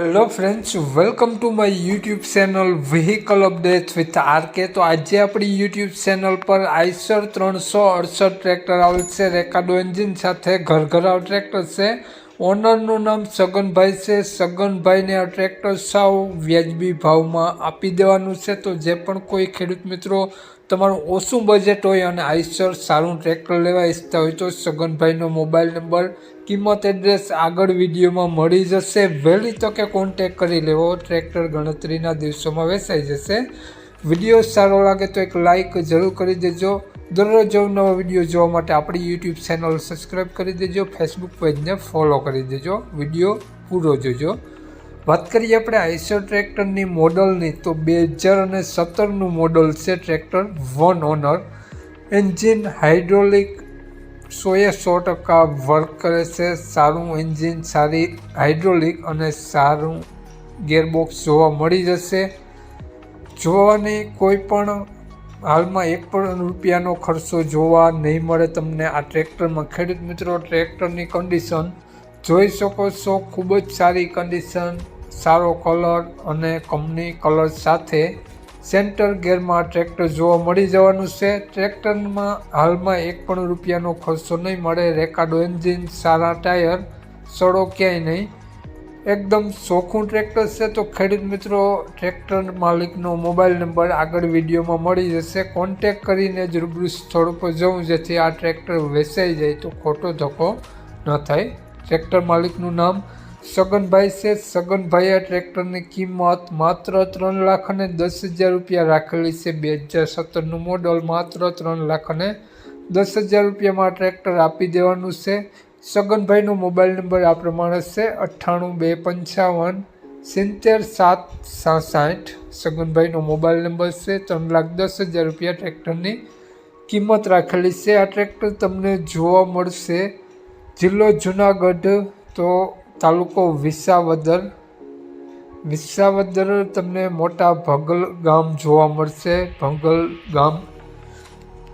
Hello friends welcome to my YouTube channel vehicle update with RK તો આજે આપણી YouTube channel પર Eicher ત્રણસો અડસઠ ટ્રેક્ટર આવેલ છે. રેકાડો એન્જિન સાથે ઘરઘરાવ ટ્રેક્ટર છે. ઓનરનું નામ સગનભાઈ છે. સગનભાઈને આ ટ્રેક્ટર સાવ વ્યાજબી ભાવમાં આપી દેવાનું છે. તો જે પણ કોઈ ખેડૂત મિત્રો તમારું ઓછું બજેટ હોય અને આઈસર સારું ટ્રેક્ટર લેવા ઈચ્છતા હોય તો સગનભાઈનો મોબાઈલ નંબર કિંમત એડ્રેસ આગળ વિડીયોમાં મળી જશે. વહેલી તકે કોન્ટેક કરી લેવો. ટ્રેક્ટર ગણતરીના દિવસોમાં વેચાઈ જશે. વીડિયો સારો લાગે તો એક લાઇક જરૂર કરી દેજો. દરરોજ નવા વીડિયો જોવા માટે આપણી યુટ્યુબ ચેનલ સબસ્ક્રાઈબ કરી દેજો ફેસબુક પેજને ફોલો કરી દેજો, વીડિયો પૂરો જોજો. વાત કરીએ આપણે આઈસર ટ્રેક્ટરની મોડલની, તો બે હજાર અને સત્તરનું મોડલ છે tractor one owner. Engine hydraulic, સોએ સો ટકા વર્ક કરે છે, સારું એન્જિન, સારી હાઇડ્રોલિક અને સારું ગેરબોક્સ જોવા મળી જશે. જોવાની કોઈ પણ હાલમાં એક પણ રૂપિયાનો ખર્ચો જોવા નહીં મળે તમને આ ટ્રેક્ટરમાં. ખેડૂત મિત્રો, ટ્રેક્ટરની કન્ડિશન જોઈ શકો છો. ખૂબ જ સારી કન્ડિશન સારો કલર અને કંપની કલર સાથે સેન્ટર ગેરમાં ટ્રેક્ટર જોવા મળી જવાનું છે. ટ્રેક્ટરમાં હાલમાં એક પણ રૂપિયાનો ખર્ચો નહીં મળે. રેકાડો એન્જિન સારા ટાયર, સડો ક્યાંય નહીં. એકદમ ચોખ્ખું ટ્રેક્ટર છે તો ખેડૂત મિત્રો ટ્રેક્ટર માલિકનો મોબાઈલ નંબર આગળ વિડીયોમાં મળી જશે. કોન્ટેક કરીને જ રૂબરૂ સ્થળ ઉપર જવું, જેથી આ ટ્રેક્ટર વેચાઈ જાય તો ખોટો ધક્કો ન થાય. ટ્રેક્ટર માલિકનું નામ સગનભાઈ છે. સગનભાઈ આ ટ્રેક્ટરની કિંમત માત્ર ત્રણ લાખ અને દસ હજાર રૂપિયા રાખેલી છે. બે હજાર સત્તરનું મોડલ માત્ર ત્રણ લાખ અને દસ હજાર રૂપિયામાં ટ્રેક્ટર આપી દેવાનું છે. સગનભાઈનો મોબાઈલ નંબર આ પ્રમાણે છે, અઠ્ઠાણું બે પંચાવન સિત્તેર સાત સાઠ સગનભાઈનો મોબાઈલ નંબર છે, ત્રણ લાખ દસ હજાર રૂપિયા ટ્રેક્ટરની કિંમત રાખેલી છે. આ ટ્રેક્ટર તમને જોવા મળશે. જિલ્લો જુનાગઢ, તો તાલુકો વિસાવદર. વિસાવદર તમને મોટા ભગલ ગામ જોવા મળશે. ભંગલ ગામ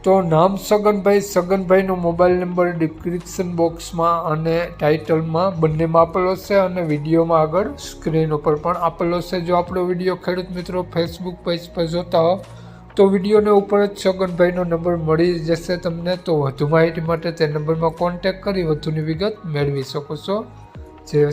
તો નામ સગનભાઈ. સગનભાઈનો મોબાઈલ નંબર ડિસ્ક્રિપ્શન બોક્સમાં અને ટાઇટલમાં બંનેમાં આપેલો છે અને વિડીયોમાં આગળ સ્ક્રીન ઉપર પણ આપેલો છે. જો આપણો વીડિયો ખેડૂત મિત્રો ફેસબુક પેજ પર જોતા હો, તો વિડીયોને ઉપર જ સગનભાઈનો નંબર મળી જશે તમને. તો વધુ માહિતી માટે તે નંબરમાં કોન્ટેક કરી વધુની વિગત મેળવી શકો છો. જય